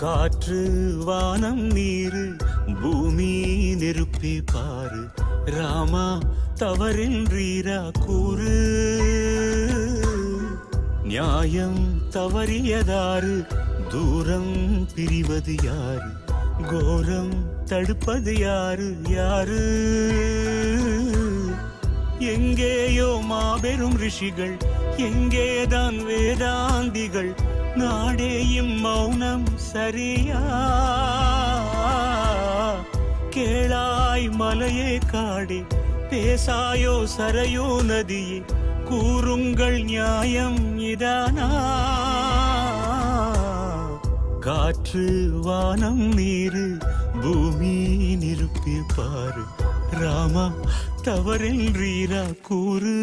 காற்று வானம் நீரு பூமி நெருப்பி பாரு. ராமா தவறின்றீரா கூறு. நியாயம் தவறியதாறு தூரம் பிரிவது யாரு? கோரம் தடுப்பது யாரு? யாரு? எங்கேயோ மாபெரும் ரிஷிகள் எங்கேதான் வேதாந்திகள் நாடேயும் மௌனம் சரியா? கேளாய் மலையே காடி பேசாயோ சரையோ நதியே கூறுங்கள் நியாயம் இதானா? காற்று வானம் நீரு பூமி நிருப்பி பாரு ராமா தவறின்றீரா கூறு?